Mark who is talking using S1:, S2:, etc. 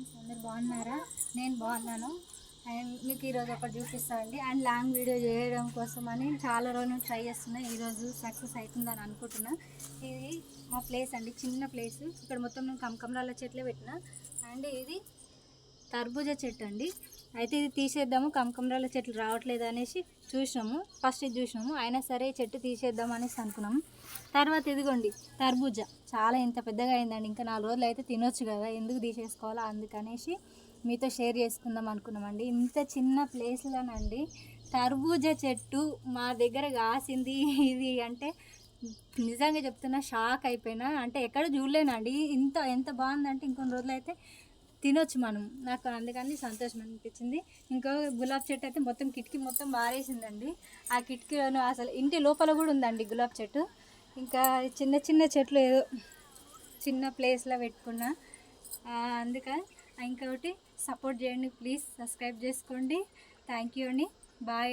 S1: Friends అందరు బాగున్నారా? నేను బాగున్నాను. అండ్ మీకు ఈరోజు ఒకటి చూపిస్తాను అండి. అండ్ లాంగ్ వీడియో చేయడం కోసం అని చాలా రోజులు ట్రై చేస్తున్నా. ఈరోజు సక్సెస్ అవుతుందని అనుకుంటున్నా. ఇది మా ప్లేస్ అండి చిన్న ప్లేస్. ఇక్కడ మొత్తం నేను కమకమరాల చెట్లే పెట్టిన. అండ్ ఇది తర్బూజా చెట్టు అండి. అయితే ఇది తీసేద్దాము. కమకమరాల చెట్లు రావట్లేదు అనేసి చూసినాము. ఫస్ట్ ఇది చూసినాము. అయినా సరే చెట్టు తీసేద్దాం అనేసి అనుకున్నాము. తర్వాత ఇదిగోండి తర్బూజా. చాలా ఇంత పెద్దగా అయిందండి. ఇంకా నాలుగు రోజులు అయితే తినొచ్చు కదా. ఎందుకు తీసేసుకోవాలో? అందుకనేసి మీతో షేర్ చేసుకుందాం అనుకున్నామండి. ఇంత చిన్న ప్లేస్లోనండి తర్బూజా చెట్టు మా దగ్గర కాసింది. ఇది అంటే నిజంగా చెప్తున్నా షాక్ అయిపోయినా. అంటే ఎక్కడ చూడలేనండి. ఇంత ఎంత బాగుందంటే ఇంకొన్ని రోజులు అయితే తినొచ్చు మనం. నాకు అందుకని సంతోషం అనిపించింది. ఇంకో గులాబ్ చెట్టు అయితే మొత్తం కిటికీ మొత్తం బారేసిందండి ఆ కిటికీలో అసలు ఇంటి లోపల కూడా ఉందండి గులాబ్ చెట్టు. ఇంకా చిన్న చిన్న చెట్లు ఏదో చిన్న ప్లేస్లో పెట్టుకున్నా. అందుకని ఇంకొకటి సపోర్ట్ చేయండి. ప్లీజ్ సబ్స్క్రైబ్ చేసుకోండి. థ్యాంక్ యూ అండి. బాయ్.